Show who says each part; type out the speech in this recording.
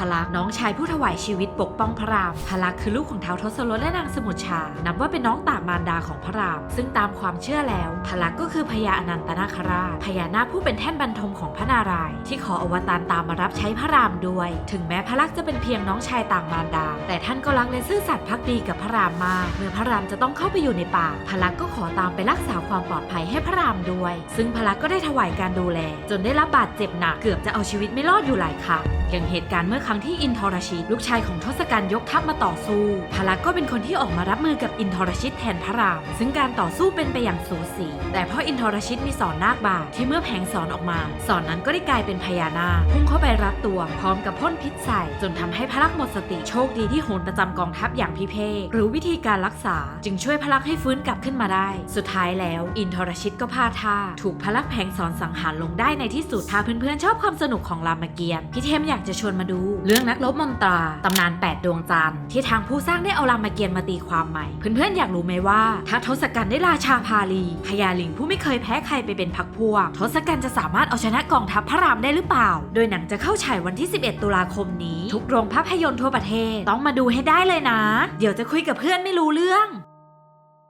Speaker 1: พลักษ์น้องชายผู้ถวายชีวิตปกป้องพระราม พลักษ์คือลูกของท้าวทศรถและนางสมุทชา นับว่าเป็นน้องต่างมารดาของพระราม ซึ่งตามความเชื่อแล้ว พลักษ์ก็คือพญาอนันตนาคราชพญานาคผู้เป็นแท่นบรรทมของพระนารายณ์ที่ขออวตารตามมารับใช้พระรามด้วย ถึงแม้พลักษ์จะเป็นเพียงน้องชายต่างมารดา แต่ท่านก็รักและซื่อสัตย์พักดีกับพระรามมาก เมื่อพระรามจะต้องเข้าไปอยู่ในป่า พลักษ์ก็ขอตามไปรักษาความปลอดภัยให้พระรามด้วย ซึ่งพลักษ์ก็ได้ถวายการดูแล จนได้รับบาดเจ็บหนักเกือบจะเอาชีวิตไม่รอดอยู่หลายครั้งอย่างเหตุการณ์เมื่อรั้งที่อินทรชิต ลูกชายของทศกัณฐ์ยกทัพมาต่อสู้พลักษ์ก็เป็นคนที่ออกมารับมือกับอินทรชิตแทนพระราม ซึ่งการต่อสู้เป็นไปอย่างสูสีแต่พราะอินทรชิตมีสอนนาคบาทที่เมื่อแผงสอนออกมา สอนนั้นก็ได้กลายเป็นพญานาคพุ่งเข้าไปรัดตัว พร้อมกับพ่นพิษใส่จนทำให้พลักษ์หมดสติโชคดีที่โหนประจำกองทัพอย่างพิเภกรู้วิธีการรักษาจึงช่วยพลักษ์ให้ฟื้นกลับขึ้นมาได้ สุดท้ายแล้ว อินทรชิตก็พลาดท่า ถูกพลักษ์แผงสอนสังหารลงได้ในที่สุดถ้าเพื่อนๆชอบความสนุกของรามเกียรติ์พี่เทมอยากจะชวนมาดูเรื่องนักรบมนตรา ตำนาน 8 ดวงจันทร์ที่ทางผู้สร้างได้เอารามเกียรติ์มาตีความใหม่ เพื่อนๆ อยากรู้ไหมว่า ถ้าทศกัณฐ์ได้ราชาพาลีพญาลิงผู้ไม่เคยแพ้ใครไปเป็นพักพวก ทศกัณฐ์จะสามารถเอาชนะกองทัพพระรามได้หรือเปล่า โดยหนังจะเข้าฉายวันที่ 11 ตุลาคมนี้ ทุกโรงภาพยนตร์ทั่วประเทศ ต้องมาดูให้ได้เลยนะ เดี๋ยวจะคุยกับเพื่อนไม่รู้เรื่อง